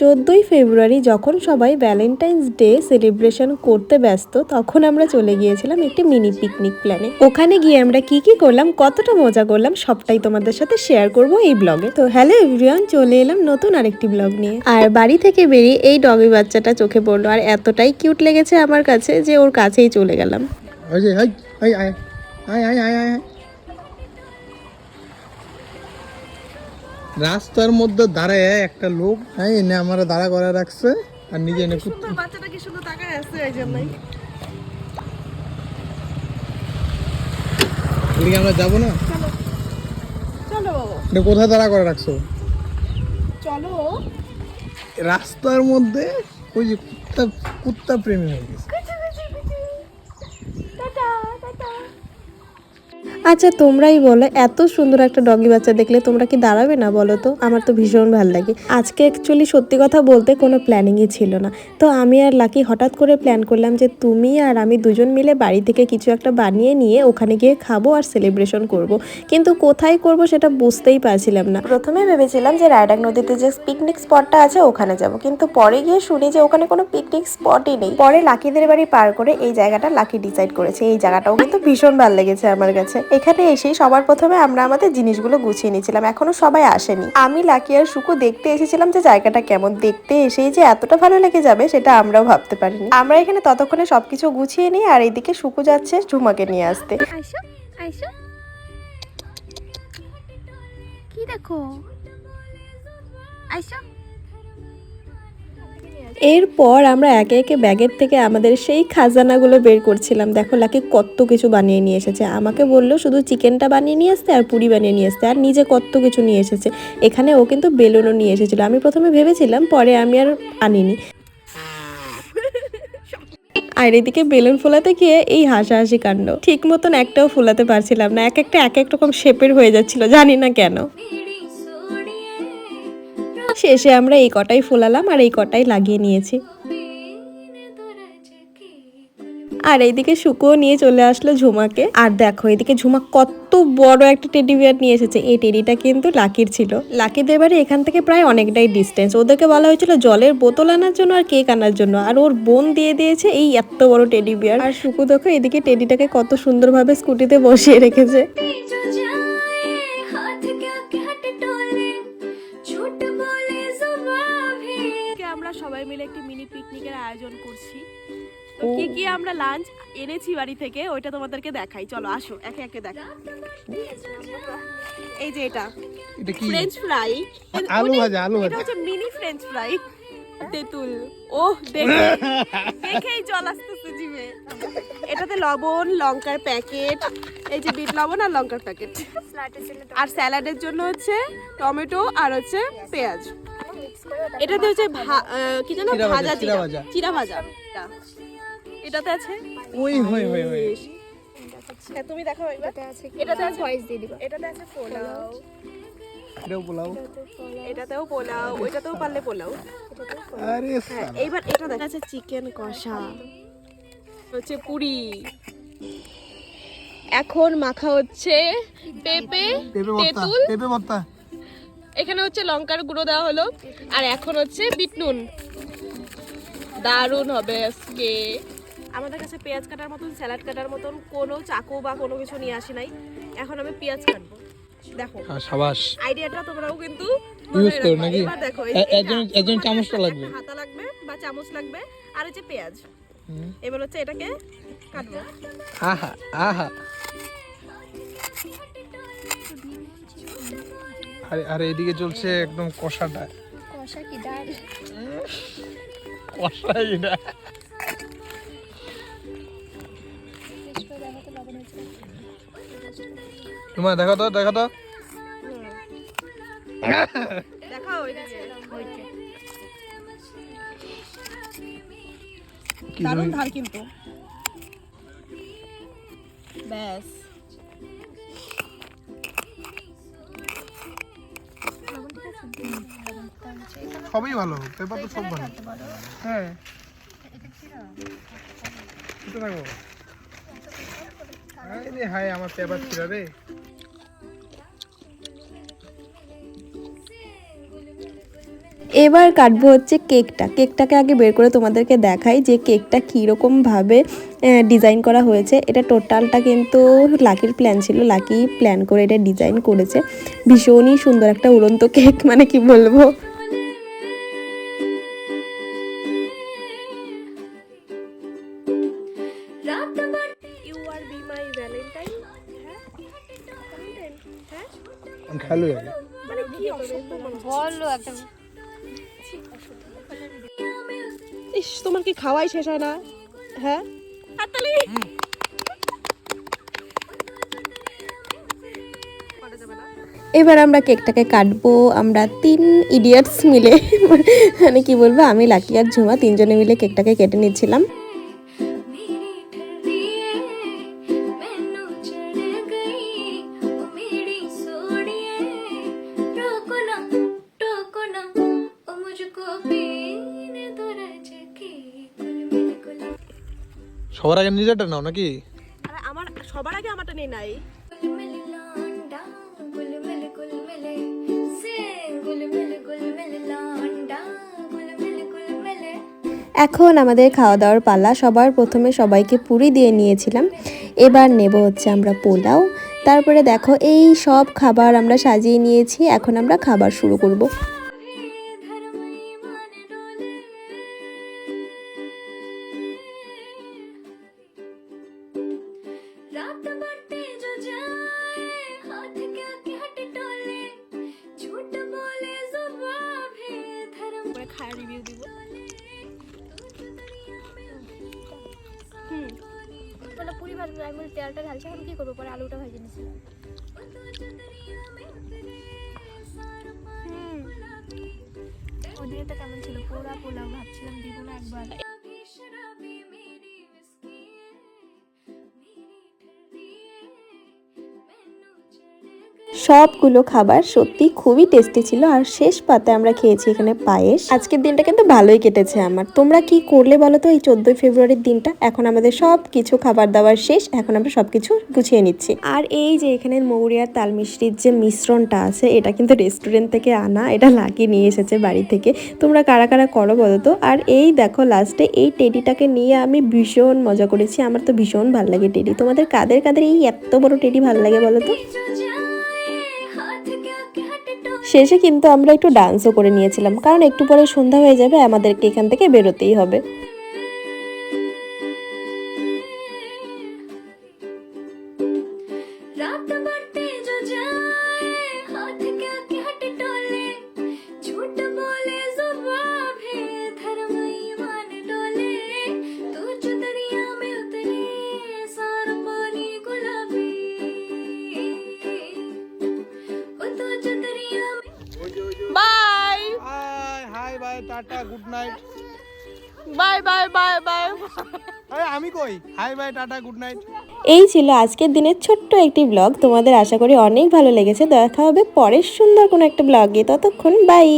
চোদ্দোই ফেব্রুয়ারি যখন সবাই ভ্যালেন্টাইন্স ডে সেলিব্রেশন করতে ব্যস্ত, তখন আমরা চলে গিয়েছিলাম একটি মিনি পিকনিক প্ল্যানে ওখানে গিয়ে আমরা কি কি করলাম, কতটা মজা করলাম, সবটাই তোমাদের সাথে শেয়ার করব এই ব্লগে তো হ্যালো এভরিওয়ান চলে এলাম নতুন আরেকটি ব্লগ নিয়ে। আর বাড়ি থেকে বেরিয়ে এই ডগি বাচ্চাটা চোখে পড়ল, আর এতটাই কিউট লেগেছে আমার কাছে যে ওর কাছেই চলে গেলাম। আয় আয় আয় আয় আয় আয়। রাস্তার মধ্যে দাঁড়ায় একটা লোক হ্যাঁ এনে আমার দাঁড়া করে রাখছে আর নিজে এনে বাচ্চাটা কি সুন্দর তাকায় আসছে এই জন্যই। এদিকে আমরা যাব না? চলো। এটা কোথায় দাঁড়া করে রাখছো? চলো। রাস্তার মধ্যে ওই যে কুত্তা কুত্তা প্রেমী হয়ে গেছে। আচ্ছা তোমরাই বলো, এত সুন্দর একটা ডগি বাচ্চা দেখলে তোমরা কি দাঁড়াবে না বলো তো? আমার তো ভীষণ ভালো লাগে। আজকে অ্যাকচুয়ালি সত্যি কথা বলতে কোনো প্ল্যানিংই ছিল না। তো আমি আর লাকি হঠাৎ করে প্ল্যান করলাম যে তুমি আর আমি দুজন মিলে বাড়ি থেকে কিছু একটা বানিয়ে নিয়ে ওখানে গিয়ে খাব আর সেলিব্রেশন করব। কিন্তু কোথায় করব সেটা বুঝতেই পারছিলাম না। প্রথমে ভেবেছিলাম যে রায়ডাক নদীতে যে পিকনিক স্পটটা আছে ওখানে যাব। কিন্তু পরে গিয়ে শুনি যে ওখানে কোনো পিকনিক স্পটই নেই। পরে লাকিদের বাড়ি পার করে এই জায়গাটা লাকি ডিসাইড করেছে। এই জায়গাটাও কিন্তু ভীষণ ভালো লেগেছে আমার কাছে। এখানে এসেই সবার প্রথমে আমরা আমাদের জিনিসগুলো গুছিয়ে নিয়েছিলাম। এখনও সবাই আসেনি। আমি, লাকি আর সুকু দেখতে এসেছিলাম যে জায়গাটা কেমন। দেখতে এসেই যে এতটা ভালো লেগে যাবে সেটা আমরাও ভাবতে পারিনি। আমরা এখানে ততক্ষণে সবকিছু গুছিয়ে নিই আর এইদিকে সুকু যাচ্ছে ঝুমাকে নিয়ে আসতে। দেখো? আইসো এরপর আমরা একে একে ব্যাগের থেকে আমাদের সেই খাজানাগুলো বের করছিলাম। দেখো, লাকি কত কিছু বানিয়ে নিয়ে এসেছে। আমাকে বলল শুধু চিকেনটা বানিয়ে নিয়ে আসতে আর পুরি বানিয়ে নিয়ে আসতে, আর নিজে কত কিছু নিয়ে এসেছে। এখানে ও কিন্তু বেলুনও নিয়ে এসেছিল। আমি প্রথমে ভেবেছিলাম, পরে আমি আর আনিনি। আর এদিকে বেলুন ফোলাতে গিয়ে এই হাসাহাসি কাণ্ড। ঠিক মতন একটাও ফোলাতে পারছিলাম না। এক একটা, এক এক রকম শেপের হয়ে যাচ্ছিল, জানি না কেন। শেষে আমরা এই কটাই ফোলালাম আর এই কটাই লাগিয়ে নিয়েছি। আর এইদিকে শুকুও নিয়ে চলে আসলো ঝুমাকে। আর দেখো এদিকে ঝুমা কত বড় একটা টেডি বিয়ার নিয়ে এসেছে। এই টেডিটা কিন্তু লাকির ছিল। লাকিদের বাড়ি এখান থেকে প্রায় অনেকটাই ডিস্টেন্স ওদেরকে বলা হয়েছিল জলের বোতল আনার জন্য আর কেক আনার জন্য। আর ওর বোন দিয়ে দিয়েছে এই এত বড় টেডি বিয়ার আর শুকু দেখো এদিকে টেডিটাকে কত সুন্দরভাবে স্কুটিতে বসিয়ে রেখেছে। পিকনিকের আয়োজন করছি। তো কি কি আমরা লাঞ্চ এনেছি বাড়ি থেকে ওইটা তোমাদেরকে দেখাই। চলো আসো একে একে দেখা এই যে এটা। এটা কি? ফ্রেঞ্চ ফ্রাই আলু ভাজা আলু ভাজা এটা হচ্ছে মিনি ফ্রেঞ্চ ফ্রাই তেঁতুল। ওহ দেখে। দেখেই জল আসতেছে জিভে। এটাতে লবণ লঙ্কার প্যাকেট এই যে বিট লবণ আর লঙ্কার প্যাকেট। আর স্যালাডের জন্য হচ্ছে টমেটো আর হচ্ছে পেঁয়াজ। এটাতে হচ্ছে ভা- কি যেন? চিরা ভাজা, চিরা চিরা ভাজা। চিরা ভাজা। এটাতে আছে? ওই হই হই হই হ্যাঁ, তুমি দেখো এবার। এটাতে আছে ভয়েস দিয়ে দিবা। এটাতে আছে পোলাও। এটাও পোলাও? এটাতেও পোলাও ওইটাতেও পারলে পোলাও। আরে হ্যাঁ এইবার এটা দেখা যাচ্ছে চিকেন কষা। হচ্ছে পুরি। এখন মাখা হচ্ছে পেঁপে পেঁপে তেঁতুল। পেঁপে ভর্তা। এখানে হচ্ছে লঙ্কার গুঁড়ো দেওয়া হলো আর এখন হচ্ছে বিট নুন। দারুণ হবে আজকে। আমাদের কাছে পেঁয়াজ কাটার মতন স্যালাড কাটার মতন কোনো চাকু বা কোনো কিছু নিয়ে আসি নাই। এখন আমি পেঁয়াজ কাটবো। দেখো হ্যাঁ সাবাস। আইডিয়াটা তোমরাও কিন্তু করো নাকি? একজন- হাত- একজন চামচটা লাগবে। হাতা লাগবে বা চামচ লাগবে আর হচ্ছে পেঁয়াজ। এবার হচ্ছে এটাকে কাটবো। আহা আহা। আরে আরে এদিকে চলছে একদম কষাটা কষা কি ডাল? কষা এটা তোমার দেখো তো দেখো তো। দারুণ ধার কিন্তু। ব্যাস। সবই ভালো পেপার তো সব ভালো। হ্যাঁ। দেখো। হাই আমার পেপার ছিল রে। এবার কাটবো হচ্ছে কেকটা। কেকটাকে আগে বের করে তোমাদেরকে দেখাই যে কেকটা কীরকমভাবে ডিজাইন করা হয়েছে। এটা টোটালটা কিন্তু লাকির প্ল্যান ছিল। লাকি প্ল্যান করে এটা ডিজাইন করেছে। ভীষণই সুন্দর একটা উড়ন্ত কেক মানে কি বলব? ভালো একটা ইস তোমার কি খাওয়াই শেষ হয় না? হ্যাঁ? হাততালি। এবার আমরা কেকটাকে কাটবো। আমরা তিন ইডিয়টস মিলে মানে কি বলব আমি লাকি আর ঝুমা তিনজনে মিলে কেকটাকে কেটে নিচ্ছিলাম। সবার আগে নিজেরটা নাও নাকি? আমার সবার আগে আমারটা নেই নাই। এখন আমাদের খাওয়া দাওয়ার পালা সবার প্রথমে সবাইকে পুরি দিয়ে নিয়েছিলাম। এবার নেব হচ্ছে আমরা পোলাও। তারপরে দেখো এই সব খাবার আমরা সাজিয়ে নিয়েছি এখন আমরা খাবার শুরু করব। আমি বলি তেলটা ঢালছি, এখন কি করব? পরে আলুটা ভেজে নিছি ওদিকে তো কেমন ছিল? পোড়া পোলাও ভাবছিলাম, দিব না একবার। সবগুলো খাবার সত্যি খুবই টেস্টি ছিল আর শেষ পাতে আমরা খেয়েছি এখানে পায়েস। আজকের দিনটা কিন্তু ভালোই কেটেছে আমার। তোমরা কি করলে বলো তো এই চোদ্দই ফেব্রুয়ারির দিনটা? এখন আমাদের সব কিছু খাবার দাবার শেষ, এখন আমরা সব কিছু গুছিয়ে নিচ্ছি। আর এই যে এখানে মৌরিয়ার তাল মিষ্টির যে মিশ্রণটা আছে, এটা কিন্তু রেস্টুরেন্ট থেকে আনা, এটা লাগিয়ে নিয়ে এসেছে বাড়ি থেকে। তোমরা কারা কারা করো বলো তো? আর এই দেখো লাস্টে এই টেডিটাকে নিয়ে আমি ভীষণ মজা করেছি। আমার তো ভীষণ ভালো লাগে টেডি তোমাদের কাদের কাদের এই এত বড় টেডি ভালো লাগে বলো তো? শেষে কিন্তু আমরা একটু ডান্সও করে নিয়েছিলাম। কারণ একটু পরে সন্ধ্যা হয়ে যাবে, আমাদেরকে এখান থেকে বেরোতেই হবে। Tata good night bye bye bye bye আরে আমি কই? Hi bye tata good night এই ছিল আজকের দিনের ছোট্ট একটি ব্লগ তোমাদের আশা করি অনেক ভালো লেগেছে। দেখা হবে পরের সুন্দর কোনো একটা ব্লগে ততক্ষণ বাই